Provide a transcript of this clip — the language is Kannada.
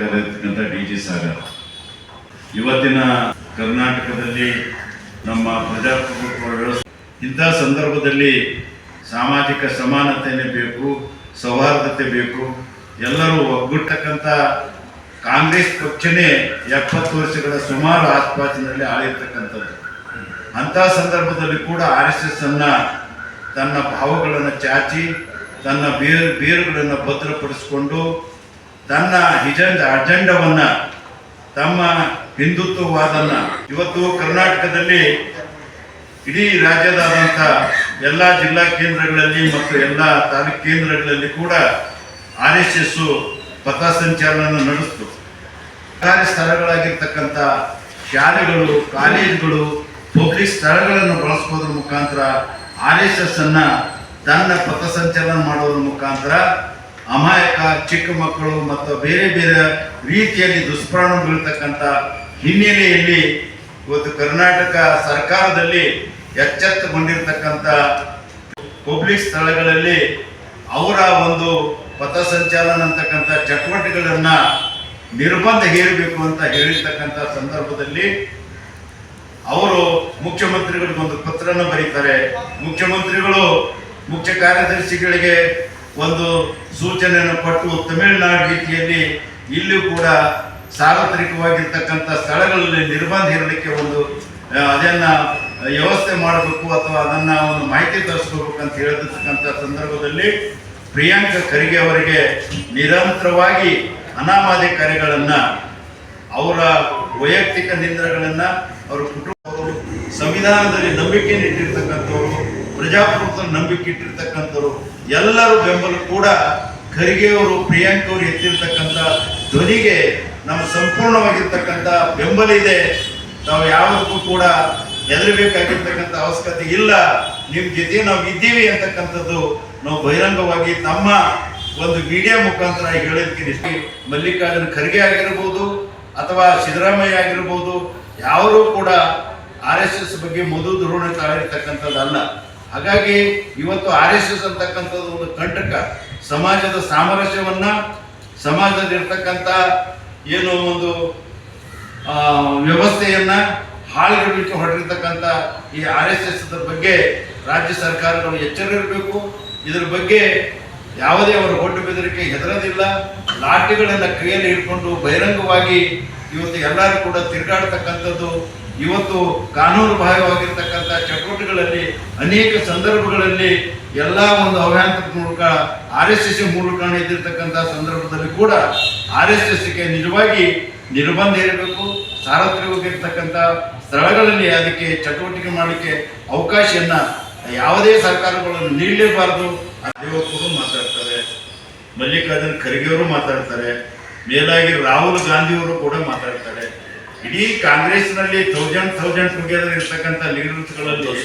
ಜಿ ಸಾಗರ್. ಇವತ್ತಿನ ಕರ್ನಾಟಕದಲ್ಲಿ ನಮ್ಮ ಪ್ರಜಾಪ್ರಭುತ್ವ ವ್ಯವಸ್ಥೆ ಇಂಥ ಸಂದರ್ಭದಲ್ಲಿ ಸಾಮಾಜಿಕ ಸಮಾನತೆಯೇ ಬೇಕು, ಸೌಹಾರ್ದತೆ ಬೇಕು. ಎಲ್ಲರೂ ಒಗ್ಗುಟ್ಟಕ್ಕಂಥ ಕಾಂಗ್ರೆಸ್ ಪಕ್ಷನೇ ಎಪ್ಪತ್ತು ವರ್ಷಗಳ ಸುಮಾರು ಆಸ್ಪಾಸಿನಲ್ಲಿ ಆಳಿರ್ತಕ್ಕಂಥದ್ದು. ಅಂಥ ಸಂದರ್ಭದಲ್ಲಿ ಕೂಡ ಆರ್ ಎಸ್ ಎಸ್ ಅನ್ನ ತನ್ನ ಭಾವಗಳನ್ನು ಚಾಚಿ, ತನ್ನ ಬೇರು, ಬೇರುಗಳನ್ನು ಭದ್ರಪಡಿಸಿಕೊಂಡು ತನ್ನ ಹಿಜೆಂಡ ಅಜೆಂಡವನ್ನ, ತಮ್ಮ ಹಿಂದುತ್ವವಾದನ್ನ ಇವತ್ತು ಕರ್ನಾಟಕದಲ್ಲಿ ಇಡೀ ರಾಜ್ಯದಾದಂಥ ಎಲ್ಲ ಜಿಲ್ಲಾ ಕೇಂದ್ರಗಳಲ್ಲಿ ಮತ್ತು ಎಲ್ಲ ತಾಲೂಕು ಕೇಂದ್ರಗಳಲ್ಲಿ ಕೂಡ ಆರ್ ಎಸ್ ಎಸ್ ಪಥಸಂಚಲನ ನಡೆಸ್ತು. ಸರ್ಕಾರಿ ಸ್ಥಳಗಳಾಗಿರ್ತಕ್ಕಂಥ ಶಾಲೆಗಳು, ಕಾಲೇಜುಗಳು, ಪಬ್ಲಿಕ್ ಸ್ಥಳಗಳನ್ನು ಬಳಸ್ಕೋದ್ರ ಮುಖಾಂತರ ಆರ್ ಎಸ್ ಎಸ್ ಅನ್ನ ತನ್ನ ಪಥಸಂಚಲನ ಮಾಡೋದ್ರ ಮುಖಾಂತರ ಅಮಾಯಕ ಚಿಕ್ಕ ಮಕ್ಕಳು ಮತ್ತು ಬೇರೆ ಬೇರೆ ರೀತಿಯಲ್ಲಿ ದುಷ್ಪರಿಣಾಮ ಬೀಳ್ತಕ್ಕಂಥ ಹಿನ್ನೆಲೆಯಲ್ಲಿ ಇವತ್ತು ಕರ್ನಾಟಕ ಸರ್ಕಾರದಲ್ಲಿ ಎಚ್ಚೆತ್ತುಕೊಂಡಿರ್ತಕ್ಕಂಥ ಪಬ್ಲಿಕ್ ಸ್ಥಳಗಳಲ್ಲಿ ಅವರ ಒಂದು ಪಥಸಂಚಲನ ಅಂತಕ್ಕಂಥ ಚಟುವಟಿಕೆಗಳನ್ನು ನಿರ್ಬಂಧ ಹೇರಬೇಕು ಅಂತ ಹೇಳಿರ್ತಕ್ಕಂಥ ಸಂದರ್ಭದಲ್ಲಿ ಅವರು ಮುಖ್ಯಮಂತ್ರಿಗಳಿಗೆ ಒಂದು ಪತ್ರನ ಬರೀತಾರೆ. ಮುಖ್ಯಮಂತ್ರಿಗಳು ಮುಖ್ಯ ಕಾರ್ಯದರ್ಶಿಗಳಿಗೆ ಒಂದು ಸೂಚನೆಯನ್ನು ಕೊಟ್ಟು ತಮಿಳುನಾಡು ರೀತಿಯಲ್ಲಿ ಇಲ್ಲಿಯೂ ಕೂಡ ಸಾರ್ವತ್ರಿಕವಾಗಿರ್ತಕ್ಕಂಥ ಸ್ಥಳಗಳಲ್ಲಿ ನಿರ್ಬಂಧ ಇರಲಿಕ್ಕೆ ಒಂದು ಅದನ್ನು ವ್ಯವಸ್ಥೆ ಮಾಡಬೇಕು ಅಥವಾ ಅದನ್ನ ಒಂದು ಮಾಹಿತಿ ತರಿಸ್ಕೋಬೇಕು ಅಂತ ಹೇಳಿರ್ತಕ್ಕಂಥ ಸಂದರ್ಭದಲ್ಲಿ ಪ್ರಿಯಾಂಕ ಖರ್ಗೆ ಅವರಿಗೆ ನಿರಂತರವಾಗಿ ಅನಾಮಾಧಿಕಾರಿಗಳನ್ನ ಅವರ ವೈಯಕ್ತಿಕ ನಿಂದ್ರಗಳನ್ನು, ಅವರ ಕುಟುಂಬ ಸಂವಿಧಾನದಲ್ಲಿ ನಂಬಿಕೆ ಇಟ್ಟಿರ್ತಕ್ಕಂಥವ್ರು ಪ್ರಜಾಪ್ರಭುತ್ವ ನಂಬಿಕೆ ಇಟ್ಟಿರ್ತಕ್ಕಂಥವ್ರು ಎಲ್ಲರೂ ಬೆಂಬಲ ಕೂಡ ಖರ್ಗೆ ಅವರು ಪ್ರಿಯಾಂಕ್ ಅವರು ಎತ್ತಿರ್ತಕ್ಕಂಥ ಧ್ವನಿಗೆ ನಮ್ಮ ಸಂಪೂರ್ಣವಾಗಿರ್ತಕ್ಕಂಥ ಬೆಂಬಲ ಇದೆ. ನಾವು ಯಾವುದಕ್ಕೂ ಕೂಡ ಹೆದರಬೇಕಾಗಿರ್ತಕ್ಕಂಥ ಅವಶ್ಯಕತೆ ಇಲ್ಲ. ನಿಮ್ಮ ಜೊತೆ ನಾವು ಇದ್ದೀವಿ ಅಂತಕ್ಕಂಥದ್ದು ನಾವು ಬಹಿರಂಗವಾಗಿ ತಮ್ಮ ಒಂದು ಮೀಡಿಯಾ ಮುಖಾಂತರ ಹೇಳೋದಕ್ಕೆ ಮಲ್ಲಿಕಾರ್ಜುನ ಖರ್ಗೆ ಆಗಿರ್ಬೋದು ಅಥವಾ ಸಿದ್ದರಾಮಯ್ಯ ಆಗಿರ್ಬೋದು, ಯಾರೂ ಕೂಡ ಆರ್ ಎಸ್ ಎಸ್ ಬಗ್ಗೆ ಮಧು ಧೋರಣೆ ತಾಳಿರ್ತಕ್ಕಂಥದ್ದಲ್ಲ. ಹಾಗಾಗಿ ಇವತ್ತು ಆರ್ ಎಸ್ ಎಸ್ ಅಂತಕ್ಕಂಥದ್ದು ಒಂದು ಕಂಟಕ. ಸಮಾಜದ ಸಾಮರಸ್ಯವನ್ನ ಸಮಾಜದಲ್ಲಿ ಇರ್ತಕ್ಕಂಥ ಏನು ಒಂದು ವ್ಯವಸ್ಥೆಯನ್ನ ಹಾಳುಗಡಲಿಕ್ಕೆ ಹೊರಟಿರ್ತಕ್ಕಂಥ ಈ ಆರ್ ಎಸ್ ಎಸ್ ಬಗ್ಗೆ ರಾಜ್ಯ ಸರ್ಕಾರಗಳು ಎಚ್ಚರ ಇರಬೇಕು. ಇದರ ಬಗ್ಗೆ ಯಾವುದೇ ಅವರ ಒಟ್ಟು ಬೆದರಿಕೆ ಹೆದರೋದಿಲ್ಲ. ಲಾಠಿಗಳನ್ನು ಕೈಯಲ್ಲಿ ಇಟ್ಕೊಂಡು ಬಹಿರಂಗವಾಗಿ ಇವತ್ತು ಎಲ್ಲರೂ ಕೂಡ ತಿರುಗಾಡ್ತಕ್ಕಂಥದ್ದು ಇವತ್ತು ಕಾನೂನು ಬಾಹ್ಯವಾಗಿರ್ತಕ್ಕಂಥ ಚಟುವಟಿಕೆಗಳಲ್ಲಿ ಅನೇಕ ಸಂದರ್ಭಗಳಲ್ಲಿ ಎಲ್ಲ ಒಂದು ಅವ್ಯಾಂತರ ಮೂಲಕ ಆರ್ ಎಸ್ ಎಸ್ ಮೂಲಕ ಇದ್ದಿರ್ತಕ್ಕಂಥ ಸಂದರ್ಭದಲ್ಲಿ ಕೂಡ ಆರ್ ಎಸ್ ಎಸ್ಗೆ ನಿಜವಾಗಿ ನಿರ್ಬಂಧ ಇರಬೇಕು ಸಾರ್ವತ್ರಿಕವಾಗಿರ್ತಕ್ಕಂಥ ಸ್ಥಳಗಳಲ್ಲಿ ಅದಕ್ಕೆ ಚಟುವಟಿಕೆ ಮಾಡಲಿಕ್ಕೆ ಅವಕಾಶವನ್ನ ಯಾವುದೇ ಸರ್ಕಾರಗಳನ್ನು ನೀಡಲೇಬಾರದು. ದೇವಕ್ಕೂ ಮಾತಾಡ್ತಾರೆ. ಮಲ್ಲಿಕಾರ್ಜುನ್ ಖರ್ಗೆ ಅವರು ಮಾತಾಡ್ತಾರೆ. ಮೇಲಾಗಿ ರಾಹುಲ್ ಗಾಂಧಿ ಅವರು ಕೂಡ ಮಾತಾಡ್ತಾರೆ. ಇಡೀ ಕಾಂಗ್ರೆಸ್ನಲ್ಲಿ ಥೌಸಂಡ್ ಥೌಸಂಡ್ ಟುಗೆದರ್ ಇರ್ತಕ್ಕಂಥ ಲೀಡರ್ಸ್ಗಳಲ್ಲಿ